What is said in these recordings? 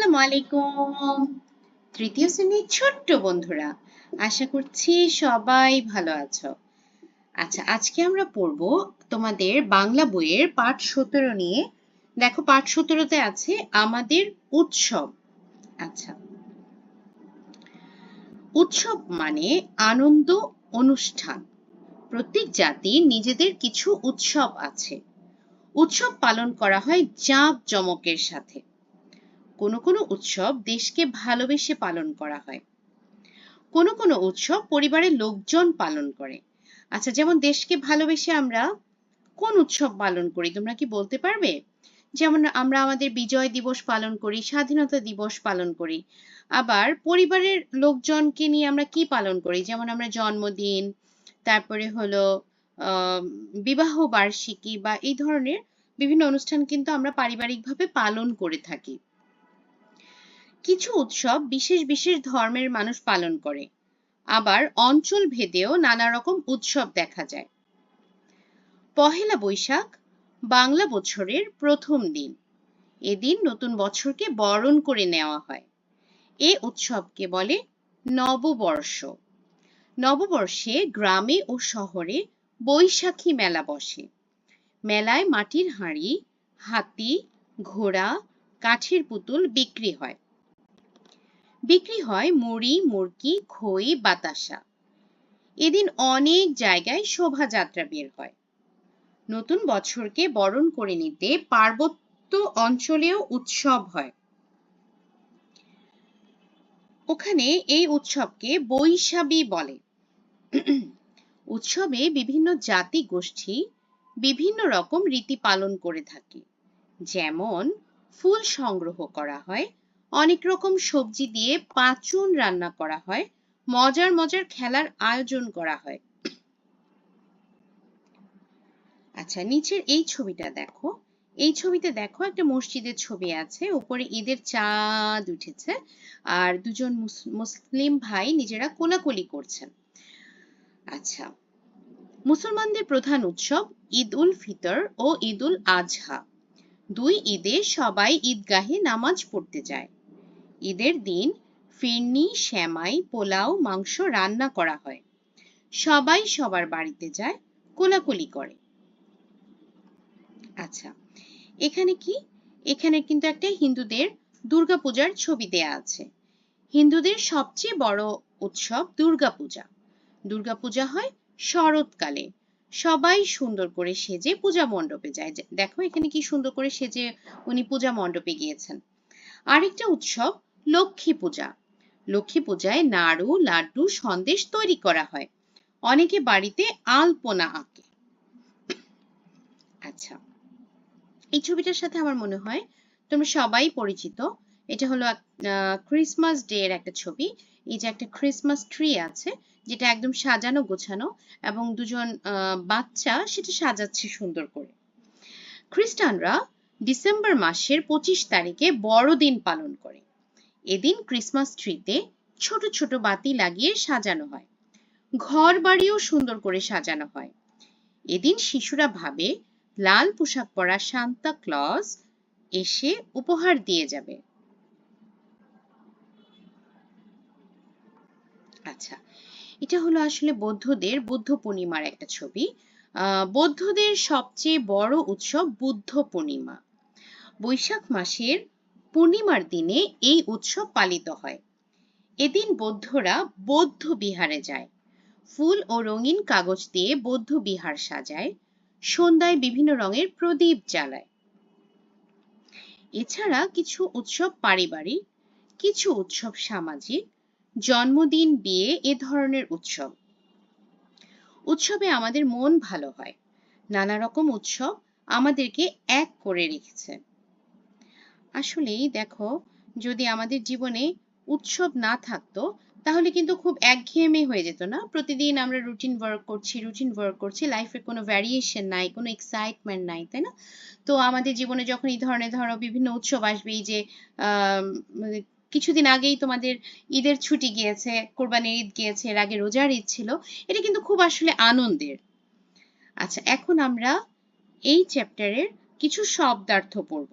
আসসালামু আলাইকুম তৃতীয় শ্রেণির ছোট্ট বন্ধুরা, আশা করছি সবাই ভালো আছো। আচ্ছা আজকে আমরা পড়ব তোমাদের বাংলা বইয়ের পাঠ সতেরো নিয়ে। দেখো, পাঠ সতেরোতে আছে আমাদের উৎসব। আচ্ছা উৎসব মানে আনন্দ অনুষ্ঠান। প্রত্যেক জাতির নিজেদের কিছু উৎসব আছে। উৎসব পালন করা হয় জাঁক জমকের সাথে। কোনো কোনো উৎসব দেশকে ভালোবেসে পালন করা হয়। কোনো কোনো উৎসব পরিবারের লোকজন পালন করে। আচ্ছা যেমন দেশকে ভালোবেসে আমরা কোন উৎসব পালন করি তোমরা কি বলতে পারবে? যেমন আমরা আমাদের বিজয় দিবস পালন করি, স্বাধীনতা দিবস পালন করি। আবার পরিবারের লোকজনকে নিয়ে আমরা কি পালন করি? যেমন আমরা জন্মদিন, তারপরে হলো বিবাহ বার্ষিকী বা এই ধরনের বিভিন্ন অনুষ্ঠান কিন্তু আমরা পারিবারিকভাবে পালন করে থাকি। কিছু উৎসব বিশেষ বিশেষ ধর্মের মানুষ পালন করে। আবার অঞ্চল ভেদেও নানা রকম উৎসব দেখা যায়। পহেলা বৈশাখ বাংলা বছরের প্রথম দিন। এদিন নতুন বছরকে বরণ করে নেওয়া হয়। এ উৎসবকে বলে নববর্ষ। নববর্ষে গ্রামে ও শহরে বৈশাখী মেলা বসে। মেলায় মাটির হাঁড়ি, হাতি, ঘোড়া, কাঠের পুতুল বিক্রি হয়। বিক্রি হয় মুড়ি মুরকি খই, বাতাসা। এদিন অনেক জায়গায় শোভাযাত্রা বের হয়। নতুন বছরকে বরণ করে নিতে পার্বত্য অঞ্চলেও উৎসব হয়। ওখানে এই উৎসবকে বৈশাখী বলে। উৎসবে বিভিন্ন জাতি গোষ্ঠী বিভিন্ন রকম রীতি পালন করে থাকে। যেমন ফুল সংগ্রহ করা হয় অনেক রকম সবজি দিয়ে পাঁচুন রান্না করা হয়, মজার মজার খেলার আয়োজন করা হয়। আচ্ছা নিচের এই ছবিটা দেখো। এই ছবিতে দেখো একটা মসজিদের ছবি আছে, উপরে ঈদের চাঁদ উঠেছে, আর দুজন মুসলিম ভাই নিজেরা কোলাকুলি করছেন। আচ্ছা মুসলমানদের প্রধান উৎসব ঈদ উল ফিতর ও ঈদ উল আজহা। দুই ঈদে সবাই ঈদগাহে নামাজ পড়তে যায়। ঈদের দিন ফিরনি শ্যামাই পোলাও, মাংস রান্না করা হয়। সবাই সবার বাড়িতে যায়, কোলাকুলি করে। আচ্ছা এখানে কি? এখানে কিন্তু একটা হিন্দুদের দুর্গাপূজার ছবি দেয়া আছে। হিন্দুদের সবচেয়ে বড় উৎসব দুর্গাপূজা। দুর্গাপূজা হয় শরৎকালে। সবাই সুন্দর করে সেজে পূজা মণ্ডপে যায়। দেখো এখানে কি সুন্দর করে সেজে উনি পূজা মণ্ডপে গিয়েছেন। আরেকটা উৎসব লক্ষ্মী পূজা। লক্ষ্মী পূজায় নাড়ু, লাড্ডু, সন্দেশ তৈরি করা হয়। অনেকে বাড়িতে আলপনা আঁকে। আচ্ছা এই ছবিটার সাথে আমার মনে হয় তোমরা সবাই পরিচিত। এটা হলো ক্রিসমাস ডে এর একটা ছবি। এই যে একটা ক্রিসমাস ট্রি আছে, যেটা একদম সাজানো, গোছানো এবং দুজন বাচ্চা সেটা সাজাচ্ছে সুন্দর করে। খ্রিস্টানরা ডিসেম্বর মাসের পঁচিশ তারিখে বড়দিন পালন করে। এদিন ক্রিসমাস ট্রিতে ছোট ছোট বাতি লাগিয়ে সাজানো হয়। ঘর বাড়িও সুন্দর করে সাজানো হয়। এদিন শিশুরা ভাবে লাল পোশাক পরা সান্তা ক্লজ এসে উপহার দিয়ে যাবে। আচ্ছা এটা হলো আসলে বৌদ্ধদের বুদ্ধ পূর্ণিমার একটা ছবি। বৌদ্ধদের সবচেয়ে বড় উৎসব বুদ্ধ পূর্ণিমা। বৈশাখ মাসের পূর্ণিমার দিনে এই উৎসব পালিত হয়। এদিন বৌদ্ধরা বৌদ্ধ বিহারে যায়। ফুল ও রঙিন কাগজ দিয়ে বৌদ্ধ বিহার সাজায়। সন্ধ্যায় বিভিন্ন রঙের প্রদীপ জ্বালায়। এছাড়া কিছু উৎসব পারিবারিক, কিছু উৎসব সামাজিক, জন্মদিন, বিয়ে এ ধরনের উৎসব। উৎসবে আমাদের মন ভালো হয়। নানা রকম উৎসব আমাদেরকে এক করে রেখেছে। আসলেই দেখো, যদি আমাদের জীবনে উৎসব না থাকতো, তাহলে কিন্তু খুব একঘেয়েমি হয়ে যেত না? প্রতিদিন আমরা রুটিন ওয়ার্ক করছি রুটিন ওয়ার্ক করছি লাইফে কোনো ভ্যারিয়েশন নাই, কোনো এক্সাইটমেন্ট নাই, তাই না? তো আমাদের জীবনে যখন এই ধরনের, ধরো বিভিন্ন উৎসব আসবে, এই যে মানে কিছুদিন আগেই তোমাদের ঈদের ছুটি গিয়েছে, কোরবানির ঈদ গিয়েছে, এর আগে রোজার ঈদ ছিল, এটা কিন্তু খুব আসলে আনন্দের। আচ্ছা এখন আমরা এই চ্যাপ্টারের কিছু শব্দার্থ পড়ব।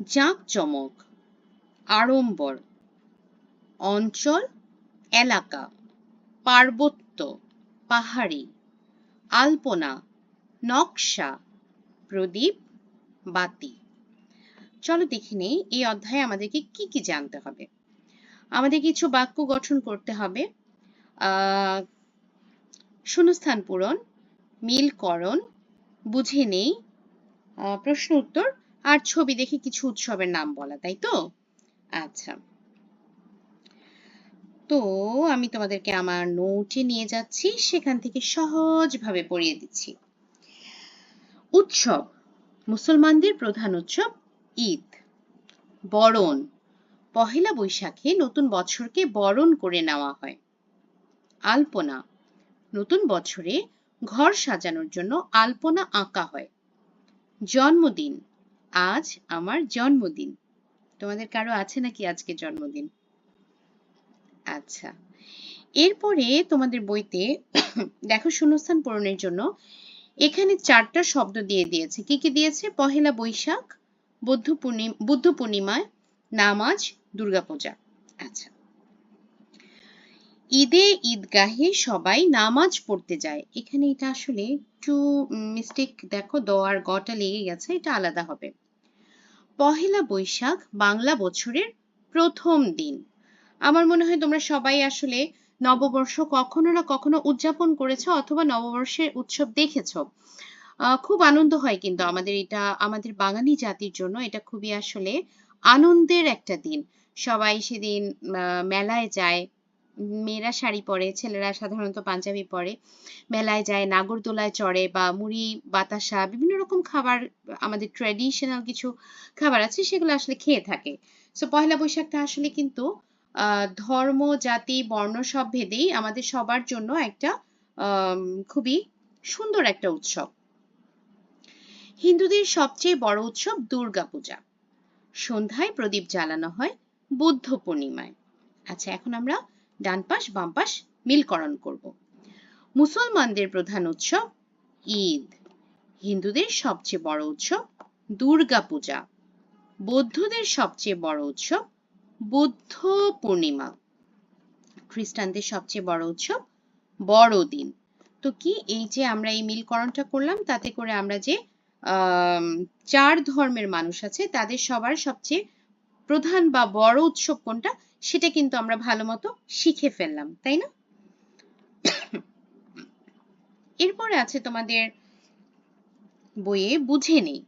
জাঁকজমক, আড়ম্বর, অঞ্চল, এলাকা, পার্বত্য, পাহাড়ি, আলপনা, নকশা, প্রদীপ, বাতি। চলো দেখে নেই এই অধ্যায়ে আমাদেরকে কি কি জানতে হবে। আমাদের কিছু বাক্য গঠন করতে হবে। শূন্যস্থান পূরণ, মিলকরণ, বুঝে নেই প্রশ্ন উত্তর আর ছবি দেখে কিছু উৎসবের নাম বলা, তাই তো? আচ্ছা। তো আমি তোমাদেরকে আমার নোটে নিয়ে যাচ্ছি, সেখান থেকে সহজভাবে পড়িয়ে দিচ্ছি। উৎসব, মুসলমানদের প্রধান উৎসব ঈদ। বরণ, পহেলা বৈশাখে নতুন বছরকে বরণ করে নেওয়া হয়। আলপনা, নতুন বছরে ঘর সাজানোর জন্য আলপনা আঁকা হয়। জন্মদিন আজ আমার জন্মদিন। তোমাদের কারও আছে নাকি আজকে জন্মদিন? আচ্ছা। এরপরে তোমাদের বইতে দেখো শূন্যস্থান পূরণের জন্য এখানে চারটা শব্দ দিয়ে দিয়েছে। কি কি দিয়েছে? পহেলা বৈশাখ, বুদ্ধ পূর্ণিমা, বুদ্ধ পূর্ণিমায় নামাজ, দুর্গাপূজা। আচ্ছা। ঈদে ঈদগাহে সবাই নামাজ পড়তে যায়। এখানে এটা আসলে একটু মিস্টেক দেখো দ আর গটা লেগে গেছে, এটা আলাদা হবে। পহেলা বৈশাখ বাংলা বছরের প্রথম দিন। আমার মনে হয় তোমরা সবাই আসলে নববর্ষ কখনো না কখনো উদযাপন করেছ অথবা নববর্ষের উৎসব দেখেছ। খুব আনন্দ হয় কিন্তু আমাদের এটা, আমাদের বাঙালি জাতির জন্য এটা খুবই আসলে আনন্দের একটা দিন। সবাই সেদিন মেলায় যায় মেয়েরা শাড়ি পরে, ছেলেরা সাধারণত পাঞ্জাবি পরে। মেলায় যায়, নাগরদোলায় চড়ে বা মুড়ি, বাতাসা, বিভিন্ন রকম খাবার, আমাদের ট্র্যাডিশনাল কিছু খাবার আছে, সেগুলো আসলে খেয়ে থাকে। সো পয়লা বৈশাখটা আসলে কিন্তু ধর্ম, জাতি, বর্ণ সব ভেদেই আমাদের সবার জন্য একটা খুবই সুন্দর একটা উৎসব। হিন্দুদের সবচেয়ে বড় উৎসব দুর্গা পূজা। সন্ধ্যায় প্রদীপ জ্বালানো হয় বুদ্ধ পূর্ণিমায়। আচ্ছা এখন আমরা ডান পাশ, বাম পাশ মিলকরণ করব। মুসলমানদের প্রধান উৎসব ঈদ। হিন্দুদের সবচেয়ে বড় উৎসব দুর্গা পূজা। বৌদ্ধদের সবচেয়ে বড় উৎসব বুদ্ধ পূর্ণিমা। খ্রিস্টানদের সবচেয়ে বড় উৎসব বড়দিন। তো কি এই যে আমরা এই মিলকরণটা করলাম, তাতে করে আমরা যে চার ধর্মের মানুষ আছে, তাদের সবার সবচেয়ে প্রধান বা বড় উৎসব কোনটা? সেটা কিন্তু আমরা ভালো মতো শিখে ফেললাম, তাই না? এরপরে আছে তোমাদের বইয়ে বুঝে নেই।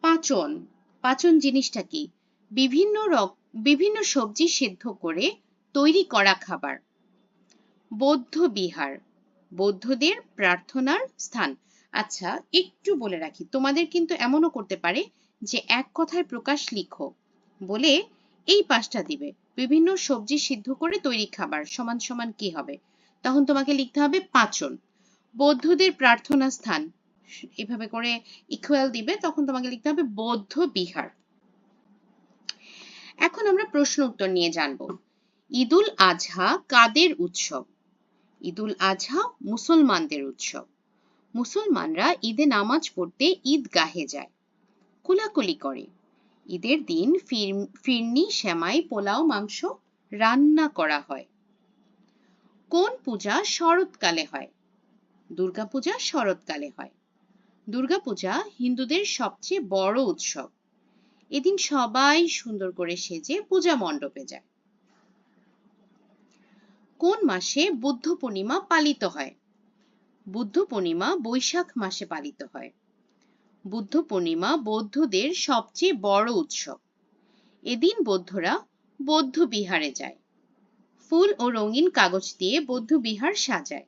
পাচন পাচন জিনিসটা কি? বিভিন্ন রক, বিভিন্ন সবজি সিদ্ধ করে তৈরি করা খাবার। বৌদ্ধ বিহার, বৌদ্ধদের প্রার্থনার স্থান। আচ্ছা একটু বলে রাখি, তোমাদের কিন্তু এমনও করতে পারে যে এক কথায় প্রকাশ লিখো, বলে এই পাঁচটা দিবে। বিভিন্ন সবজি সিদ্ধ করে তৈরি খাবার, সমান সমান কি হবে? তখন তোমাকে লিখতে হবে পাচন। বৌদ্ধদের প্রার্থনা স্থান। এভাবে করে ইকুয়াল দিবে, তখন তোমাকে লিখতে হবে বৌদ্ধ বিহার। এখন আমরা প্রশ্ন উত্তর নিয়ে জানব। ঈদুল আজহা কাদের উৎসব? ঈদুল আজহা মুসলমানদের উৎসব। মুসলমানরা ঈদে নামাজ পড়তে ঈদগাহে যায়। কোলাকুলি করে। ঈদের দিন ফিরনি, সেমাই, পোলাও, মাংস রান্না করা হয়। কোন পূজা শরৎকালে হয়? দুর্গাপূজা শরৎকালে হয়। দুর্গাপূজা হিন্দুদের সবচেয়ে বড় উৎসব। এদিন সবাই সুন্দর করে সেজে পূজা মণ্ডপে যায়। কোন মাসে বুদ্ধ পূর্ণিমা পালিত হয়? বুদ্ধ পূর্ণিমা বৈশাখ মাসে পালিত হয়। বুদ্ধ পূর্ণিমা বৌদ্ধদের সবচেয়ে বড় উৎসব। এদিন বৌদ্ধরা বৌদ্ধ বিহারে যায়। ফুল ও রঙিন কাগজ দিয়ে বৌদ্ধ বিহার সাজায়।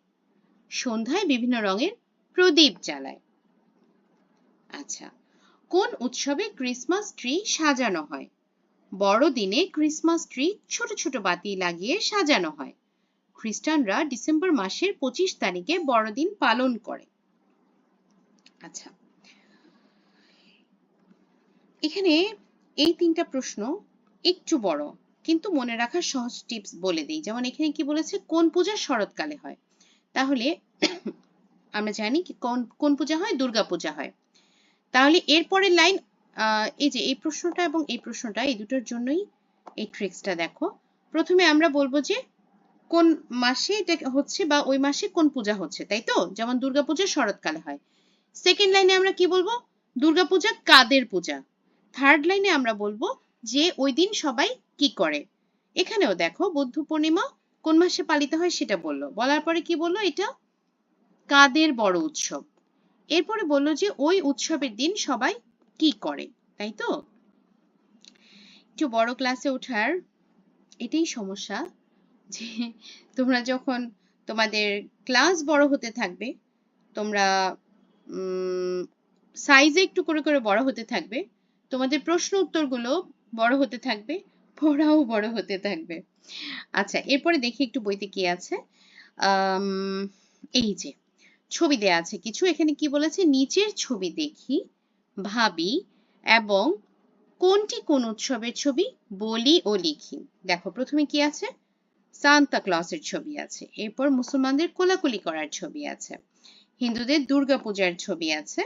সন্ধ্যায় বিভিন্ন রঙের প্রদীপ জ্বালায়। আচ্ছা কোন উৎসবে ক্রিসমাস ট্রি সাজানো হয়? বড়দিনে ক্রিসমাস ট্রি ছোট ছোট বাতি লাগিয়ে সাজানো হয়। খ্রিস্টানরা ডিসেম্বর মাসের পঁচিশ তারিখে বড়দিন পালন করে। আচ্ছা এখানে এই তিনটা প্রশ্ন একটু বড়, কিন্তু মনে রাখার সহজ টিপস বলে দিই। যেমন এখানে কি বলেছে, কোন পূজা শরৎকালে হয়? তাহলে আমরা জানি কি কোন কোন পূজা হয়? দুর্গা পূজা হয়। তাহলে এরপরের লাইন এই যে এই প্রশ্নটা এবং এই প্রশ্নটা, এই দুটোর জন্যই এই ট্রিক্সটা দেখো। প্রথমে আমরা বলব যে কোন মাসে এটা হচ্ছে বা ওই মাসে কোন পূজা হচ্ছে, তাই তো? যেমন দুর্গাপূজা শরৎকালে হয়। সেকেন্ড লাইনে আমরা কি বলব? দুর্গাপূজা কাদের পূজা? থার্ড লাইনে আমরা বলব যে ওই দিন সবাই কি করে? এখানেও দেখো বুদ্ধ পূর্ণিমা কোন মাসে পালিত হয় সেটা বলল। বলার পরে কি বলল এটা? কাদের বড় উৎসব? এরপরে বলল যে ওই উৎসবের দিন সবাই কি করে, তাই তো? একটু বড় ক্লাসে ওঠার এটাই সমস্যা যে তোমরা যখন তোমাদের ক্লাস বড় হতে থাকবে, তোমরা সাইজে একটু করে করে বড় হতে থাকবে তোমাদের প্রশ্ন উত্তরগুলো বড় হতে থাকবে, পড়াও বড় হতে থাকবে। আচ্ছা এরপরে দেখি একটু বইতে কি আছে। এই যে, ছবি দেয়া আছে কিছু। এখানে কি বলেছে? নিচের ছবি দেখি, ভাবি, এবং কোনটি কোন উৎসবের ছবি? বলি ও লিখি। দেখো, প্রথমে কি আছে? সান্তা ক্লসের ছবি আছে। এরপর মুসলমানদের কোলাকুলি করার ছবি আছে। হিন্দুদের দুর্গাপূজার ছবি আছে।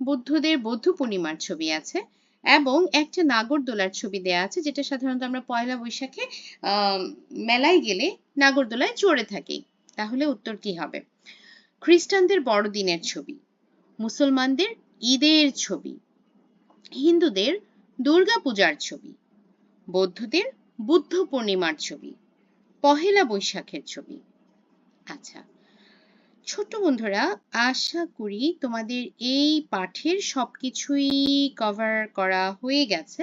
বুদ্ধদের বৌদ্ধ পূর্ণিমার ছবি আছে। এবং একটা নাগরদোলার ছবি দেয়া আছে, যেটা সাধারণত আমরা পয়লা বৈশাখে মেলায় গেলে নাগরদোলায় চড়ে থাকি। তাহলে উত্তর কি হবে? খ্রিস্টানদের বড়দিনের ছবি, মুসলমানদের ঈদের ছবি, হিন্দুদের দুর্গাপূজার ছবি, বৌদ্ধদের বুদ্ধ পূর্ণিমার ছবি, পহেলা বৈশাখের ছবি। আচ্ছা ছোট্ট বন্ধুরা, আশা করি তোমাদের এই পাঠের সবকিছুই কভার করা হয়ে গেছে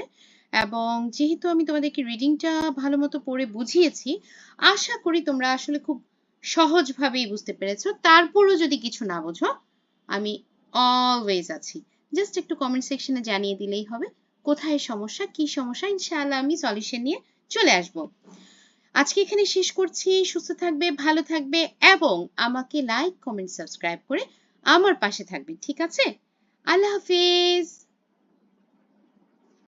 এবং যেহেতু আমি তোমাদেরকে রিডিংটা ভালো মতো পড়ে বুঝিয়েছি, আশা করি তোমরা আসলে খুব সহজভাবেই বুঝতে পেরেছ। তারপরও যদি কিছু না বোঝো, আমি অলওয়েজ আছি। জাস্ট একটু কমেন্ট সেকশনে জানিয়ে দিলেই হবে, কোথায় সমস্যা, কি সমস্যা, ইনশাআল্লাহ আমি সলিউশন নিয়ে চলে আসব। আজকে এখানে শেষ করছি। সুস্থ থাকবে, ভালো থাকবে এবং আমাকে লাইক কমেন্ট সাবস্ক্রাইব করে আমার পাশে থাকবে, ঠিক আছে? আল্লাহ হাফিজ।